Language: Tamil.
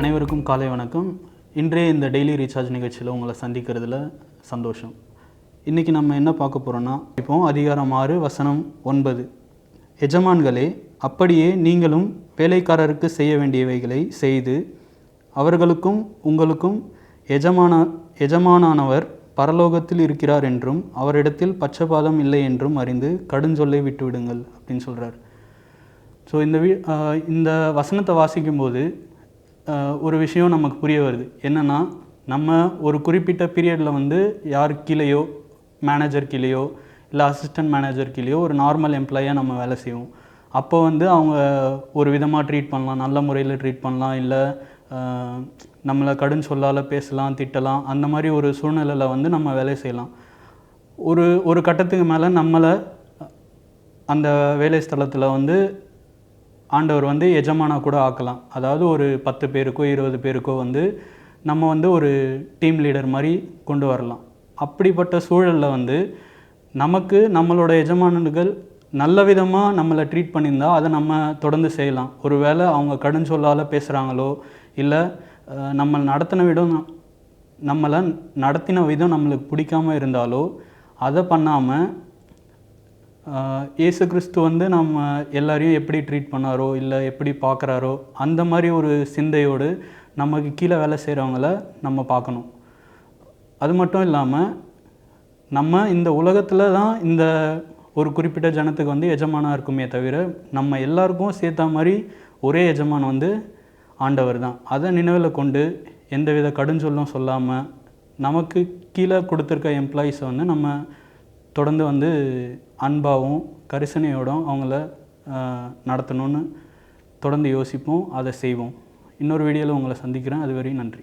அனைவருக்கும் காலை வணக்கம். இன்றைய இந்த டெய்லி ரீசார்ஜ் நிகழ்ச்சியில் உங்களை சந்திக்கிறதுல சந்தோஷம். இன்றைக்கி நம்ம என்ன பார்க்க போகிறோன்னா இப்போ அதிகாரம் ஆறு வசனம் ஒன்பது. எஜமான்களே அப்படியே நீங்களும் வேலைக்காரருக்கு செய்ய வேண்டியவைகளை செய்து அவர்களுக்கும் உங்களுக்கும் எஜமான எஜமானானவர் பரலோகத்தில் இருக்கிறார் என்றும் அவரிடத்தில் பச்சபாதம் இல்லை என்றும் அறிந்து கடுஞ்சொல்லை விட்டுவிடுங்கள் அப்படின்னு சொல்கிறார் ஸோ இந்த வீ இந்த வசனத்தை வாசிக்கும்போது ஒரு விஷயம் நமக்கு புரிய வருது. என்னென்னா நம்ம ஒரு குறிப்பிட்ட பீரியடில் வந்து யார் கீழேயோ மேனேஜர் கீழேயோ இல்லை அசிஸ்டன்ட் மேனேஜர் கீழேயோ ஒரு நார்மல் எம்ப்ளாயாக நம்ம வேலை செய்வோம். அப்போ வந்து அவங்க ஒரு விதமாக ட்ரீட் பண்ணலாம் நல்ல முறையில் ட்ரீட் பண்ணலாம் இல்லை நம்மளை கடும் சொல்லால் பேசலாம் திட்டலாம் அந்த மாதிரி ஒரு சூழ்நிலையில் வந்து நம்ம வேலை செய்யலாம். ஒரு ஒரு கட்டத்துக்கு மேலே நம்மளை அந்த வேலை ஸ்தலத்தில் வந்து ஆண்டவர் வந்து எஜமானாக கூட ஆக்கலாம். அதாவது ஒரு பத்து பேருக்கோ இருபது பேருக்கோ வந்து நம்ம வந்து ஒரு டீம் லீடர் மாதிரி கொண்டு வரலாம். அப்படிப்பட்ட சூழலில் வந்து நமக்கு நம்மளோட எஜமானர்கள் நல்ல விதமாக நம்மளை ட்ரீட் பண்ணியிருந்தா அதை நம்ம தொடர்ந்து செய்யலாம். ஒருவேளை அவங்க கடன் சொல்லால் பேசுகிறாங்களோ இல்லை நம்ம நடத்தின விடம் நம்மளை நடத்தின விதம் நம்மளுக்கு பிடிக்காம இருந்தாலோ அதை பண்ணாமல் இயேசு கிறிஸ்து வந்து நம்ம எல்லாரையும் எப்படி ட்ரீட் பண்ணாரோ இல்லை எப்படி பார்க்குறாரோ அந்த மாதிரி ஒரு சிந்தையோடு நமக்கு கீழே வேலை செய்கிறவங்கள நம்ம பார்க்கணும். அது மட்டும் இல்லாமல் நம்ம இந்த உலகத்தில் தான் இந்த ஒரு குறிப்பிட்ட ஜனத்துக்கு வந்து எஜமானாக இருக்குமே தவிர நம்ம எல்லாருக்கும் சேர்த்த மாதிரி ஒரே எஜமான் வந்து ஆண்டவர் தான். அதை நினைவில் கொண்டு எந்தவித கடுஞ்சொல்லும் சொல்லாமல் நமக்கு கீழே கொடுத்துருக்க எம்ப்ளாயீஸை வந்து நம்ம தொடர்ந்து வந்து அன்பாகவும் கரிசனையோடும் அவங்கள நடத்தணும்னு தொடர்ந்து யோசிப்போம் அதை செய்வோம். இன்னொரு வீடியோவில் உங்களை சந்திக்கிறேன். அதுவரையும் நன்றி.